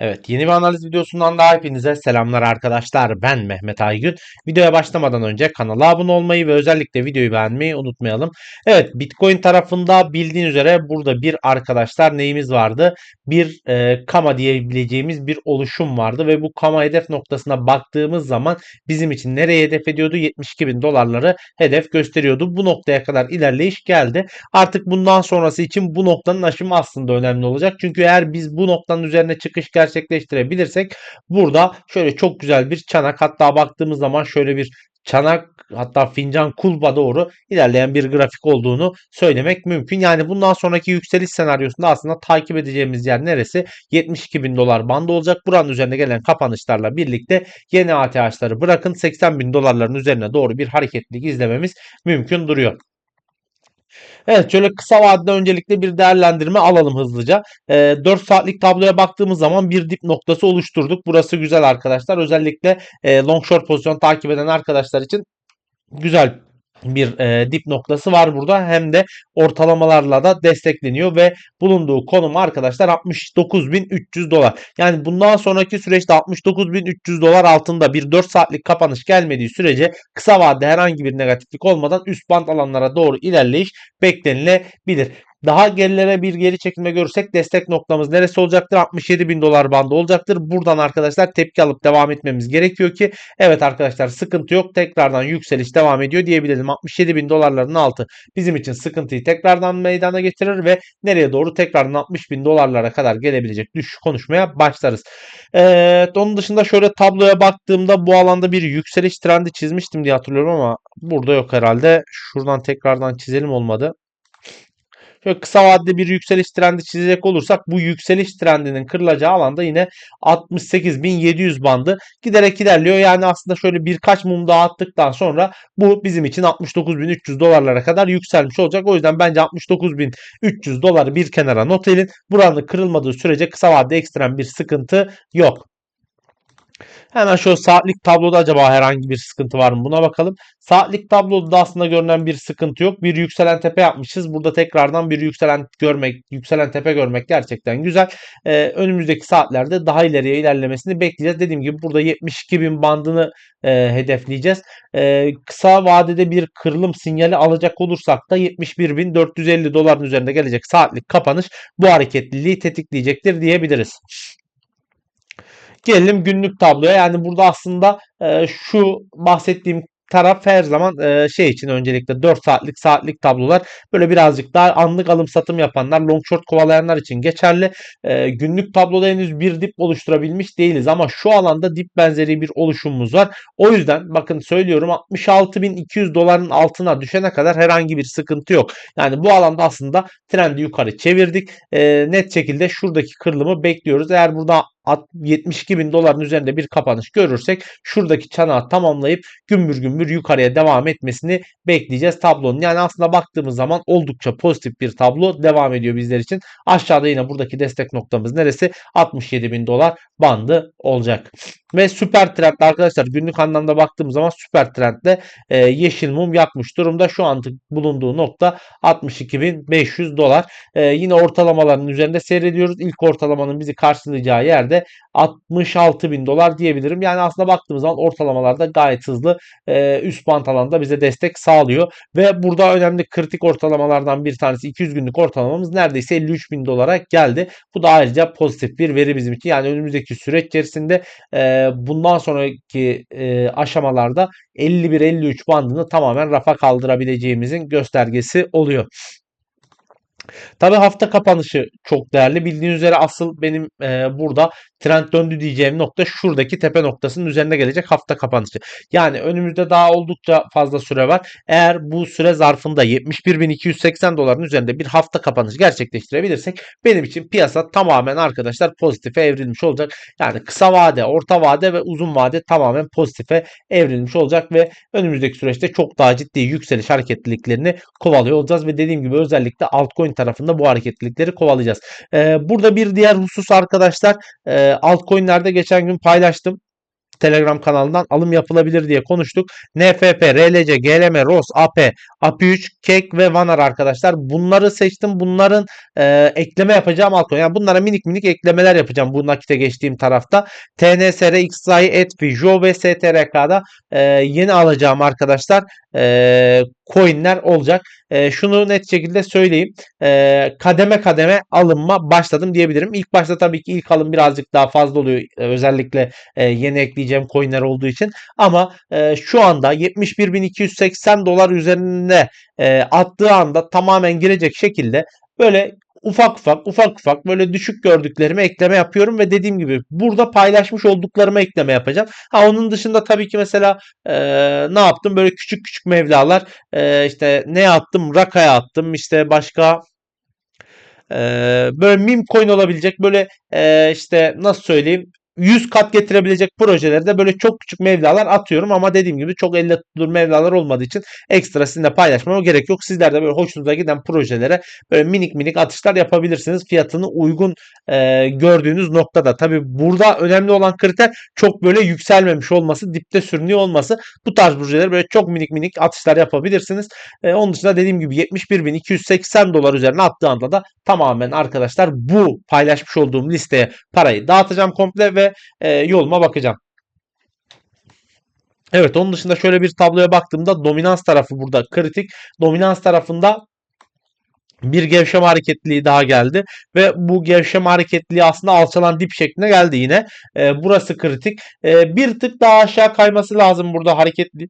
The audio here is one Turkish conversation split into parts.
Evet, yeni bir analiz videosundan daha hepinize selamlar arkadaşlar. Ben Mehmet Aygün. Videoya başlamadan önce kanala abone olmayı ve özellikle videoyu beğenmeyi unutmayalım. Evet, Bitcoin tarafında bildiğin üzere burada bir arkadaşlar neyimiz vardı? Bir e, kama diyebileceğimiz bir oluşum vardı ve bu kama hedef noktasına baktığımız zaman bizim için nereye hedef ediyordu? 72 bin dolarları hedef gösteriyordu. Bu noktaya kadar ilerleyiş geldi. Artık bundan sonrası için bu noktanın aşımı aslında önemli olacak. Çünkü eğer biz bu noktanın üzerine çıkış gerçekleştirebilirsek burada şöyle çok güzel bir çanak hatta baktığımız zaman şöyle bir çanak hatta fincan kulba doğru ilerleyen bir grafik olduğunu söylemek mümkün. Yani bundan sonraki yükseliş senaryosunda aslında takip edeceğimiz yer neresi? 72 bin dolar bandı olacak. Buranın üzerine gelen kapanışlarla birlikte yeni ATH'ları bırakın 80 bin dolarların üzerine doğru bir hareketlilik izlememiz mümkün duruyor. Evet şöyle kısa vadede öncelikle bir değerlendirme alalım hızlıca. E, 4 saatlik tabloya baktığımız zaman bir dip noktası oluşturduk. Burası güzel arkadaşlar. Özellikle e, long short pozisyon takip eden arkadaşlar için güzel bir e, dip noktası var burada. Hem de ortalamalarla da destekleniyor ve bulunduğu konum arkadaşlar 69.300 dolar. Yani bundan sonraki süreçte 69.300 dolar altında bir 4 saatlik kapanış gelmediği sürece kısa vadede herhangi bir negatiflik olmadan üst band alanlara doğru ilerleyiş beklenilebilir. Daha gerilere bir geri çekilme görürsek destek noktamız neresi olacaktır? 67 bin dolar bandı olacaktır. Buradan arkadaşlar tepki alıp devam etmemiz gerekiyor ki evet arkadaşlar sıkıntı yok. Tekrardan yükseliş devam ediyor diyebilirim. 67 bin dolarların altı bizim için sıkıntıyı tekrardan meydana getirir ve nereye doğru tekrardan 60 bin dolarlara kadar gelebilecek düşüş konuşmaya başlarız. Evet, onun dışında şöyle tabloya baktığımda bu alanda bir yükseliş trendi çizmiştim diye hatırlıyorum ama burada yok herhalde. Şuradan tekrardan çizelim olmadı. Şöyle kısa vadede bir yükseliş trendi çizecek olursak bu yükseliş trendinin kırılacağı alanda yine 68.700 bandı giderek ilerliyor. Yani aslında şöyle birkaç mum daha attıktan sonra bu bizim için 69.300 dolarlara kadar yükselmiş olacak. O yüzden bence 69.300 doları bir kenara not edin. Buranın kırılmadığı sürece kısa vadede ekstrem bir sıkıntı yok. Hemen şöyle saatlik tabloda acaba herhangi bir sıkıntı var mı buna bakalım. Saatlik tabloda da aslında görünen bir sıkıntı yok. Bir yükselen tepe yapmışız. Burada tekrardan bir yükselen görmek, yükselen tepe görmek gerçekten güzel. Ee, önümüzdeki saatlerde daha ileriye ilerlemesini bekleyeceğiz. Dediğim gibi burada 72 bin bandını e, hedefleyeceğiz. E, kısa vadede bir kırılım sinyali alacak olursak da 71.450 doların üzerinde gelecek saatlik kapanış bu hareketliliği tetikleyecektir diyebiliriz. Gelelim günlük tabloya. Yani burada aslında e, şu bahsettiğim taraf her zaman e, şey için öncelikle 4 saatlik saatlik tablolar böyle birazcık daha anlık alım satım yapanlar long short kovalayanlar için geçerli. E, günlük tabloda henüz bir dip oluşturabilmiş değiliz ama şu alanda dip benzeri bir oluşumumuz var. O yüzden bakın söylüyorum 66.200 doların altına düşene kadar herhangi bir sıkıntı yok. Yani bu alanda aslında trendi yukarı çevirdik. E, net şekilde şuradaki kırılımı bekliyoruz. Eğer burada 72 bin doların üzerinde bir kapanış görürsek şuradaki çanağı tamamlayıp gümbür gümbür yukarıya devam etmesini bekleyeceğiz tablonun. Yani aslında baktığımız zaman oldukça pozitif bir tablo devam ediyor bizler için. Aşağıda yine buradaki destek noktamız neresi? 67 bin dolar bandı olacak. Ve süper trendde arkadaşlar günlük anlamda baktığımız zaman süper trendde e, yeşil mum yakmış durumda. Şu an bulunduğu nokta 62.500 dolar. E, yine ortalamaların üzerinde seyrediyoruz. İlk ortalamanın bizi karşılayacağı yerde 66 bin dolar diyebilirim. Yani aslında baktığımız zaman ortalamalarda gayet hızlı e, üst band alanda bize destek sağlıyor. Ve burada önemli kritik ortalamalardan bir tanesi 200 günlük ortalamamız neredeyse 53 bin dolara geldi. Bu da ayrıca pozitif bir veri bizim için. Yani önümüzdeki süreç içerisinde e, bundan sonraki e, aşamalarda 51-53 bandını tamamen rafa kaldırabileceğimizin göstergesi oluyor. Tabi hafta kapanışı çok değerli. Bildiğiniz üzere asıl benim e, burada trend döndü diyeceğim nokta şuradaki tepe noktasının üzerinde gelecek hafta kapanışı. Yani önümüzde daha oldukça fazla süre var. Eğer bu süre zarfında 71.280 doların üzerinde bir hafta kapanışı gerçekleştirebilirsek benim için piyasa tamamen arkadaşlar pozitife evrilmiş olacak. Yani kısa vade, orta vade ve uzun vade tamamen pozitife evrilmiş olacak ve önümüzdeki süreçte çok daha ciddi yükseliş hareketliliklerini kovalıyor olacağız ve dediğim gibi özellikle altcoin tarafında bu hareketlilikleri kovalayacağız. Ee, burada bir diğer husus arkadaşlar e, altcoin'lerde geçen gün paylaştım. Telegram kanalından alım yapılabilir diye konuştuk. NFP, RLC, GLM, ROS, AP, API3, Kek ve Vanar arkadaşlar. Bunları seçtim. Bunların e, ekleme yapacağım altcoin. Yani bunlara minik minik eklemeler yapacağım bu nakite geçtiğim tarafta. TNSR, XI, ETFI, JO ve STRK'da e, yeni alacağım arkadaşlar e, coinler olacak. E, şunu net şekilde söyleyeyim. E, kademe kademe alınma başladım diyebilirim. İlk başta tabii ki ilk alım birazcık daha fazla oluyor. E, özellikle e, yeni ekleyeceğim coinler olduğu için. Ama e, şu anda 71.280 dolar üzerinde e, attığı anda tamamen girecek şekilde böyle ufak ufak ufak ufak böyle düşük gördüklerime ekleme yapıyorum ve dediğim gibi burada paylaşmış olduklarıma ekleme yapacağım. Ha onun dışında tabii ki mesela e, ne yaptım? Böyle küçük küçük mevlalar e, işte ne attım? Raka'ya attım işte başka e, böyle meme coin olabilecek böyle e, işte nasıl söyleyeyim 100 kat getirebilecek projelerde böyle çok küçük mevlalar atıyorum ama dediğim gibi çok elle tutulur mevlalar olmadığı için ekstra sizinle paylaşmama gerek yok. Sizler de böyle hoşunuza giden projelere böyle minik minik atışlar yapabilirsiniz. Fiyatını uygun e, gördüğünüz noktada. Tabi burada önemli olan kriter çok böyle yükselmemiş olması, dipte sürünüyor olması. Bu tarz projelere böyle çok minik minik atışlar yapabilirsiniz. E, onun dışında dediğim gibi 71.280 dolar üzerine attığı anda da tamamen arkadaşlar bu paylaşmış olduğum listeye parayı dağıtacağım komple ve e, yoluma bakacağım. Evet onun dışında şöyle bir tabloya baktığımda dominans tarafı burada kritik. Dominans tarafında bir gevşeme hareketliliği daha geldi ve bu gevşeme hareketliliği aslında alçalan dip şeklinde geldi yine. E, burası kritik. E, bir tık daha aşağı kayması lazım burada hareketli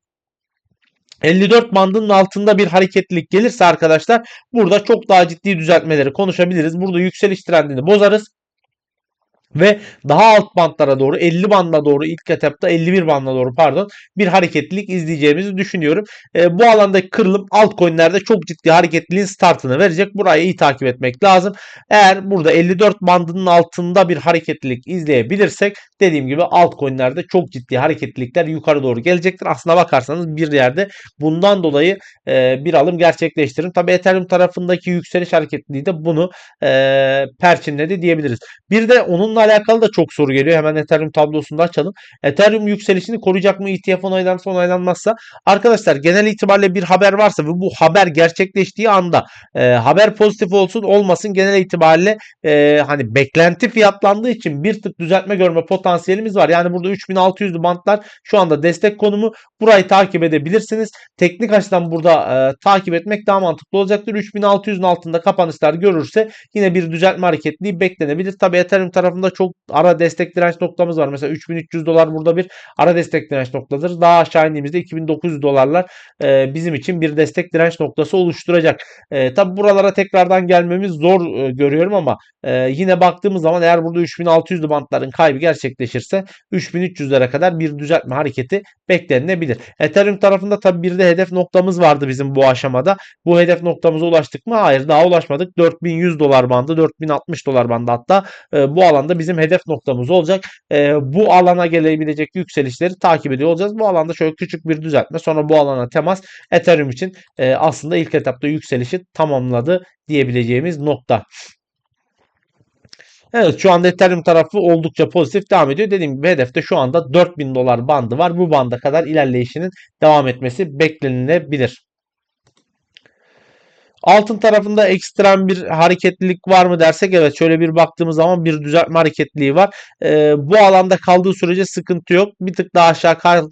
54 bandının altında bir hareketlilik gelirse arkadaşlar burada çok daha ciddi düzeltmeleri konuşabiliriz. Burada yükseliş trendini bozarız. Ve daha alt bantlara doğru 50 bandına doğru ilk etapta 51 bandına doğru pardon bir hareketlilik izleyeceğimizi düşünüyorum. E, bu alandaki kırılım altcoin'lerde çok ciddi hareketliliğin startını verecek. Burayı iyi takip etmek lazım. Eğer burada 54 bandının altında bir hareketlilik izleyebilirsek dediğim gibi altcoin'lerde çok ciddi hareketlilikler yukarı doğru gelecektir. Aslına bakarsanız bir yerde bundan dolayı e, bir alım gerçekleştirin. Tabi Ethereum tarafındaki yükseliş hareketliliği de bunu e, perçinledi diyebiliriz. Bir de onunla alakalı da çok soru geliyor. Hemen Ethereum tablosunda açalım. Ethereum yükselişini koruyacak mı ETF onaylansa onaylanmazsa? Arkadaşlar genel itibariyle bir haber varsa ve bu haber gerçekleştiği anda e, haber pozitif olsun olmasın genel itibariyle e, hani beklenti fiyatlandığı için bir tık düzeltme görme potansiyelimiz var. Yani burada 3600'lü bantlar şu anda destek konumu. Burayı takip edebilirsiniz. Teknik açıdan burada e, takip etmek daha mantıklı olacaktır. 3600'ün altında kapanışlar görürse yine bir düzeltme hareketliği beklenebilir. Tabi Ethereum tarafında çok ara destek direnç noktamız var. Mesela 3300 dolar burada bir ara destek direnç noktadır. Daha aşağı indiğimizde 2900 dolarlar e, bizim için bir destek direnç noktası oluşturacak. E, tabi buralara tekrardan gelmemiz zor e, görüyorum ama e, yine baktığımız zaman eğer burada 3600 bantların kaybı gerçekleşirse 3300'lere kadar bir düzeltme hareketi beklenilebilir. Ethereum tarafında tabi bir de hedef noktamız vardı bizim bu aşamada. Bu hedef noktamıza ulaştık mı? Hayır daha ulaşmadık. 4100 dolar bandı, 4060 dolar bandı hatta e, bu alanda bizim hedef noktamız olacak. E, bu alana gelebilecek yükselişleri takip ediyor olacağız. Bu alanda şöyle küçük bir düzeltme sonra bu alana temas Ethereum için e, aslında ilk etapta yükselişi tamamladı diyebileceğimiz nokta. Evet şu anda Ethereum tarafı oldukça pozitif devam ediyor. Dediğim gibi hedefte şu anda 4000 dolar bandı var. Bu banda kadar ilerleyişinin devam etmesi beklenilebilir. Altın tarafında ekstrem bir hareketlilik var mı dersek evet şöyle bir baktığımız zaman bir düzeltme hareketliliği var. E, bu alanda kaldığı sürece sıkıntı yok. Bir tık daha aşağı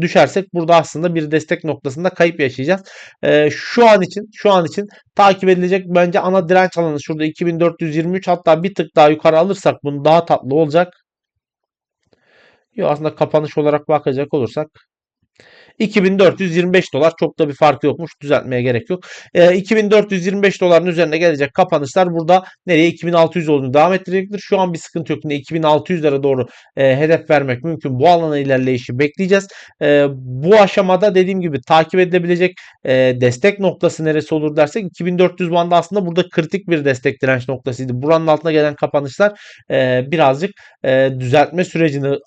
düşersek burada aslında bir destek noktasında kayıp yaşayacağız. E, şu an için şu an için takip edilecek bence ana direnç alanı şurada 2423 hatta bir tık daha yukarı alırsak bunu daha tatlı olacak. Yok aslında kapanış olarak bakacak olursak 2425 dolar çok da bir farkı yokmuş. Düzeltmeye gerek yok. E, 2425 doların üzerine gelecek kapanışlar burada nereye 2600 olduğunu devam ettirecektir. Şu an bir sıkıntı yok. Yine 2600'lere doğru e, hedef vermek mümkün. Bu alana ilerleyişi bekleyeceğiz. E, bu aşamada dediğim gibi takip edilebilecek e, destek noktası neresi olur dersek 2400 bandı aslında burada kritik bir destek direnç noktasıydı. Buranın altına gelen kapanışlar e, birazcık e, düzeltme sürecini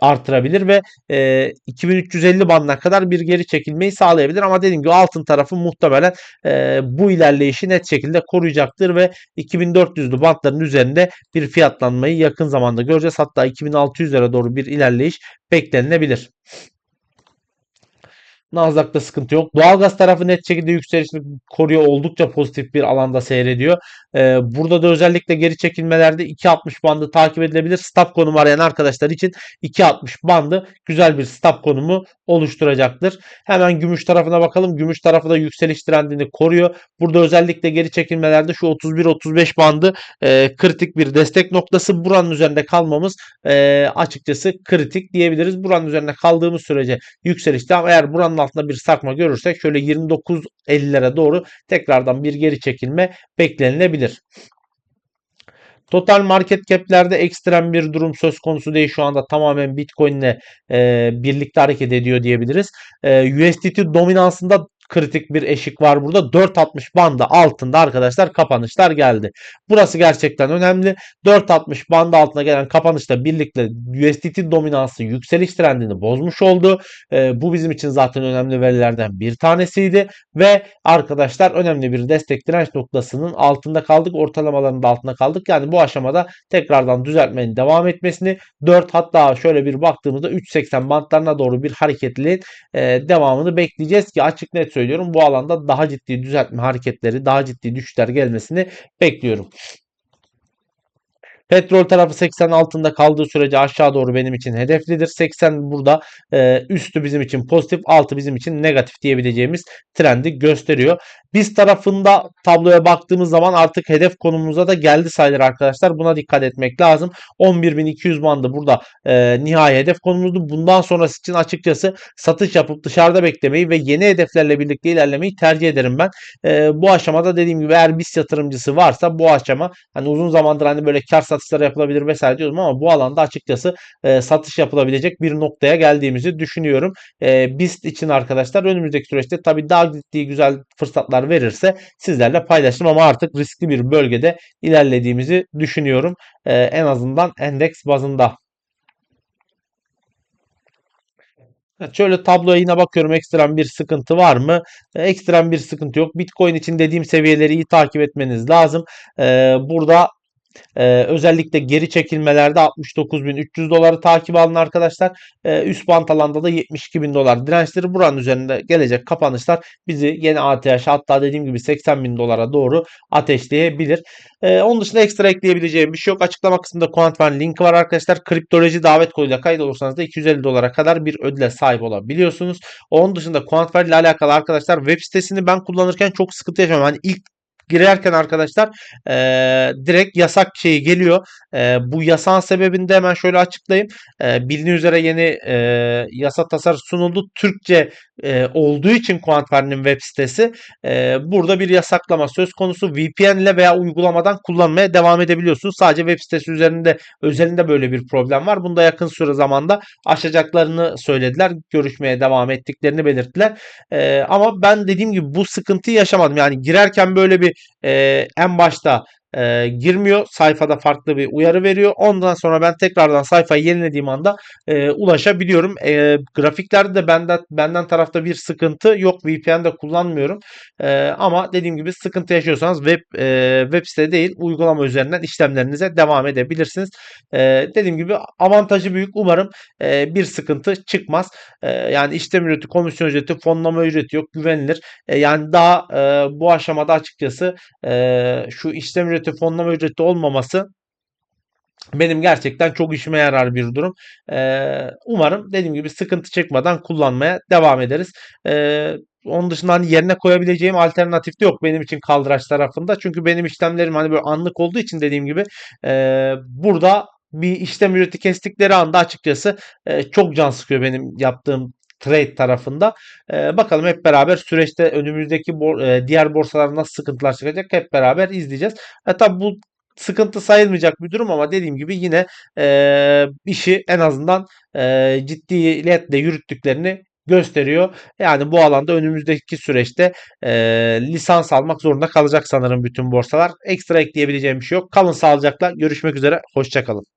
artırabilir ve e, 2350 bandına kadar bir geri çekilmeyi sağlayabilir. Ama dediğim gibi altın tarafı muhtemelen e, bu ilerleyişi net şekilde koruyacaktır ve 2400'lü bantların üzerinde bir fiyatlanmayı yakın zamanda göreceğiz. Hatta 2600'lere doğru bir ilerleyiş beklenilebilir. Nasdaq'ta sıkıntı yok. Doğalgaz tarafı net şekilde yükselişini koruyor. Oldukça pozitif bir alanda seyrediyor. Ee, burada da özellikle geri çekilmelerde 2.60 bandı takip edilebilir. Stop konumu arayan arkadaşlar için 2.60 bandı güzel bir stop konumu oluşturacaktır. Hemen gümüş tarafına bakalım. Gümüş tarafı da yükseliş trendini koruyor. Burada özellikle geri çekilmelerde şu 31-35 bandı e, kritik bir destek noktası. Buranın üzerinde kalmamız e, açıkçası kritik diyebiliriz. Buranın üzerinde kaldığımız sürece yükselişte ama eğer buranın altında bir sarkma görürsek şöyle 29.50'lere doğru tekrardan bir geri çekilme beklenilebilir. Total market cap'lerde ekstrem bir durum söz konusu değil. Şu anda tamamen Bitcoin ile e, birlikte hareket ediyor diyebiliriz. E, USDT dominansında kritik bir eşik var burada. 4.60 bandı altında arkadaşlar kapanışlar geldi. Burası gerçekten önemli. 4.60 bandı altına gelen kapanışla birlikte USDT dominansı yükseliş trendini bozmuş oldu. E, bu bizim için zaten önemli verilerden bir tanesiydi. Ve arkadaşlar önemli bir destek direnç noktasının altında kaldık. Ortalamaların da altında kaldık. Yani bu aşamada tekrardan düzeltmenin devam etmesini 4 hatta şöyle bir baktığımızda 3.80 bantlarına doğru bir hareketliliğin e, devamını bekleyeceğiz ki açık net söylüyorum bu alanda daha ciddi düzeltme hareketleri, daha ciddi düşüşler gelmesini bekliyorum. Petrol tarafı 80 altında kaldığı sürece aşağı doğru benim için hedeflidir. 80 burada e, üstü bizim için pozitif, altı bizim için negatif diyebileceğimiz trendi gösteriyor. Biz tarafında tabloya baktığımız zaman artık hedef konumumuza da geldi sayılır arkadaşlar. Buna dikkat etmek lazım. 11.200 bandı burada e, nihai hedef konumuzdu. Bundan sonrası için açıkçası satış yapıp dışarıda beklemeyi ve yeni hedeflerle birlikte ilerlemeyi tercih ederim ben. E, bu aşamada dediğim gibi eğer BIS yatırımcısı varsa bu aşama hani uzun zamandır hani böyle kar satışları yapılabilir vesaire diyordum ama bu alanda açıkçası e, satış yapılabilecek bir noktaya geldiğimizi düşünüyorum. E, BIST için arkadaşlar önümüzdeki süreçte tabii daha ciddi güzel fırsatlar verirse sizlerle paylaşırım ama artık riskli bir bölgede ilerlediğimizi düşünüyorum. E, en azından endeks bazında. Şöyle tabloya yine bakıyorum ekstrem bir sıkıntı var mı? Ekstrem bir sıkıntı yok. Bitcoin için dediğim seviyeleri iyi takip etmeniz lazım. Ee, burada ee, özellikle geri çekilmelerde 69.300 doları takip alın arkadaşlar. Ee, üst bant alanda da 72.000 dolar dirençleri buranın üzerinde gelecek kapanışlar bizi yeni ATH hatta dediğim gibi 80.000 dolara doğru ateşleyebilir. Ee, onun dışında ekstra ekleyebileceğim bir şey yok. Açıklama kısmında Quantvan linki var arkadaşlar. Kriptoloji davet koduyla kayıt olursanız da 250 dolara kadar bir ödüle sahip olabiliyorsunuz. Onun dışında Quantvan ile alakalı arkadaşlar web sitesini ben kullanırken çok sıkıntı yaşıyorum. Hani ilk girerken arkadaşlar e, direkt yasak şeyi geliyor. E, bu yasağın sebebini de hemen şöyle açıklayayım. E, bildiğiniz üzere yeni e, yasa tasarı sunuldu. Türkçe e, olduğu için Quantver'in web sitesi e, burada bir yasaklama söz konusu. VPN ile veya uygulamadan kullanmaya devam edebiliyorsunuz. Sadece web sitesi üzerinde özelinde böyle bir problem var. Bunda yakın süre zamanda aşacaklarını söylediler. Görüşmeye devam ettiklerini belirttiler. E, ama ben dediğim gibi bu sıkıntıyı yaşamadım. Yani girerken böyle bir en başta e, girmiyor. Sayfada farklı bir uyarı veriyor. Ondan sonra ben tekrardan sayfayı yenilediğim anda e, ulaşabiliyorum. E, grafiklerde de benden benden tarafta bir sıkıntı yok. VPN'de kullanmıyorum. E, ama dediğim gibi sıkıntı yaşıyorsanız web e, web site değil uygulama üzerinden işlemlerinize devam edebilirsiniz. E, dediğim gibi avantajı büyük. Umarım e, bir sıkıntı çıkmaz. E, yani işlem ücreti, komisyon ücreti, fonlama ücreti yok. Güvenilir. E, yani daha e, bu aşamada açıkçası e, şu işlem ücreti ücreti, fonlama ücreti olmaması benim gerçekten çok işime yarar bir durum. Ee, umarım dediğim gibi sıkıntı çıkmadan kullanmaya devam ederiz. Ee, onun dışında hani yerine koyabileceğim alternatif de yok benim için kaldıraç tarafında. Çünkü benim işlemlerim hani böyle anlık olduğu için dediğim gibi e, burada bir işlem ücreti kestikleri anda açıkçası e, çok can sıkıyor benim yaptığım trade tarafında. E, bakalım hep beraber süreçte önümüzdeki bor e, diğer borsalar nasıl sıkıntılar çıkacak hep beraber izleyeceğiz. E, tabi bu sıkıntı sayılmayacak bir durum ama dediğim gibi yine e, işi en azından e, ciddiyetle yürüttüklerini gösteriyor. Yani bu alanda önümüzdeki süreçte e, lisans almak zorunda kalacak sanırım bütün borsalar. Ekstra ekleyebileceğim bir şey yok. Kalın sağlıcakla. Görüşmek üzere. Hoşçakalın.